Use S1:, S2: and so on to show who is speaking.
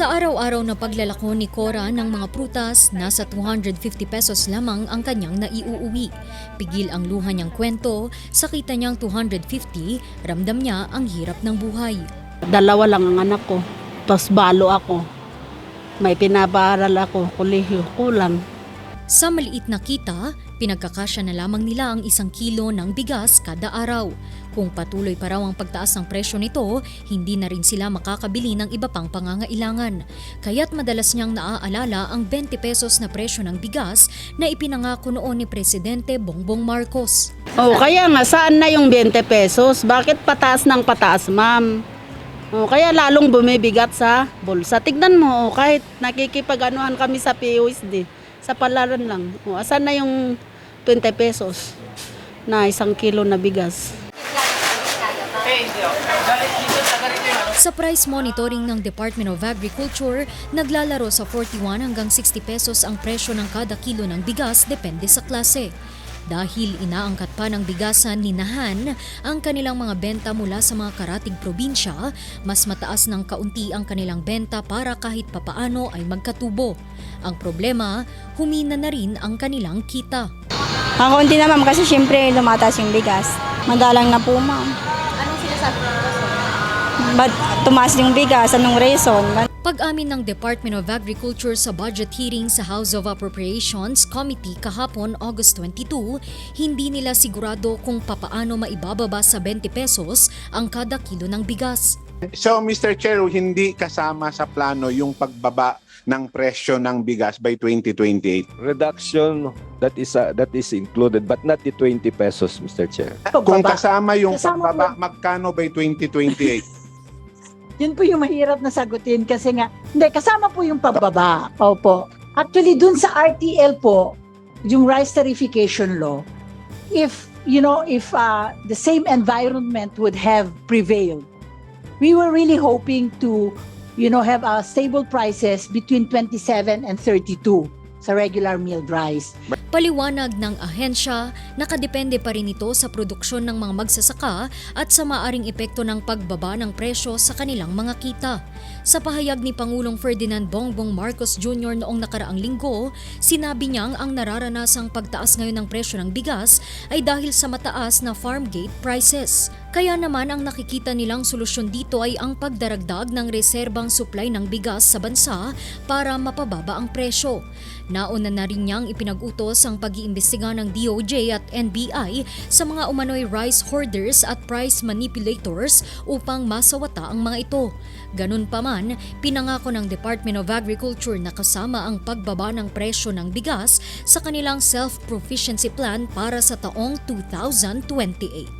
S1: Sa araw-araw na paglalako ni Cora ng mga prutas, nasa 250 pesos lamang ang kanyang naiuuwi. Pigil ang luha niyang kwento, sa kita niyang 250, ramdam niya ang hirap ng buhay.
S2: Dalawa lang ang anak ko. Tapos balo ako. May pinapaaral ako, kolehiyo, kulang.
S1: Sa maliit na kita, pinagkakasya na lamang nila ang isang kilo ng bigas kada araw. Kung patuloy pa raw ang pagtaas ng presyo nito, hindi na rin sila makakabili ng iba pang pangangailangan. Kaya't madalas niyang naaalala ang 20 pesos na presyo ng bigas na ipinangako noon ni Presidente Bongbong Marcos.
S2: Oh, kaya nga, saan na yung 20 pesos? Bakit pataas ng pataas, ma'am? Oh, kaya lalong bumibigat sa bulsa. Tignan mo, oh, kahit nakikipag-anuhan kami sa POSD, sa palaran lang. Oh, asan na yung 20 pesos na isang kilo na bigas?
S1: Sa price monitoring ng Department of Agriculture, naglalaro sa 41 hanggang 60 pesos ang presyo ng kada kilo ng bigas depende sa klase. Dahil inaangkat pa ng bigasan ni Nahan ang kanilang mga benta mula sa mga karatig probinsya, mas mataas ng kaunti ang kanilang benta para kahit papaano ay magkatubo. Ang problema, humina na rin ang kanilang kita.
S3: Ang konti na ma'am kasi syempre lumataas yung bigas. Madalang na po ma'am.
S4: Anong sinasabi?
S3: Ba't tumaas yung bigas? Anong reason?
S1: Pag-amin ng Department of Agriculture sa budget hearing sa House of Appropriations Committee kahapon August 22, hindi nila sigurado kung papaano maibababa sa 20 pesos ang kada kilo ng bigas.
S5: So Mr. Chair, hindi kasama sa plano yung pagbaba ng presyo ng bigas by 2028.
S6: reduction that is uh, that is included but not the 20 pesos Mr. Chair.
S5: Kung kasama yung
S7: Kasama
S5: pagbaba, magkano by 2028?
S7: Yun po yung mahirap na sagutin kasi nga, hindi, kasama po yung pababa. Opo. Actually, dun sa RTL po, yung rice tarification law, if, you know, if uh, the same environment would have prevailed, we were really hoping to, you know, have uh, stable prices between 27 and 32 sa regular milled rice.
S1: Paliwanag ng ahensya, nakadepende pa rin ito sa produksyon ng mga magsasaka at sa maaring epekto ng pagbaba ng presyo sa kanilang mga kita. Sa pahayag ni Pangulong Ferdinand Bongbong Marcos Jr. noong nakaraang linggo, sinabi niyang ang nararanasang pagtaas ngayon ng presyo ng bigas ay dahil sa mataas na farm gate prices. Kaya naman ang nakikita nilang solusyon dito ay ang pagdaragdag ng reserbang supply ng bigas sa bansa para mapababa ang presyo. Nauna na rin niyang ipinag-utos ang pag-iimbestiga ng DOJ at NBI sa mga umano'y rice hoarders at price manipulators upang masawata ang mga ito. Ganun pa man, pinangako ng Department of Agriculture na kasama ang pagbaba ng presyo ng bigas sa kanilang self-proficiency plan para sa taong 2028.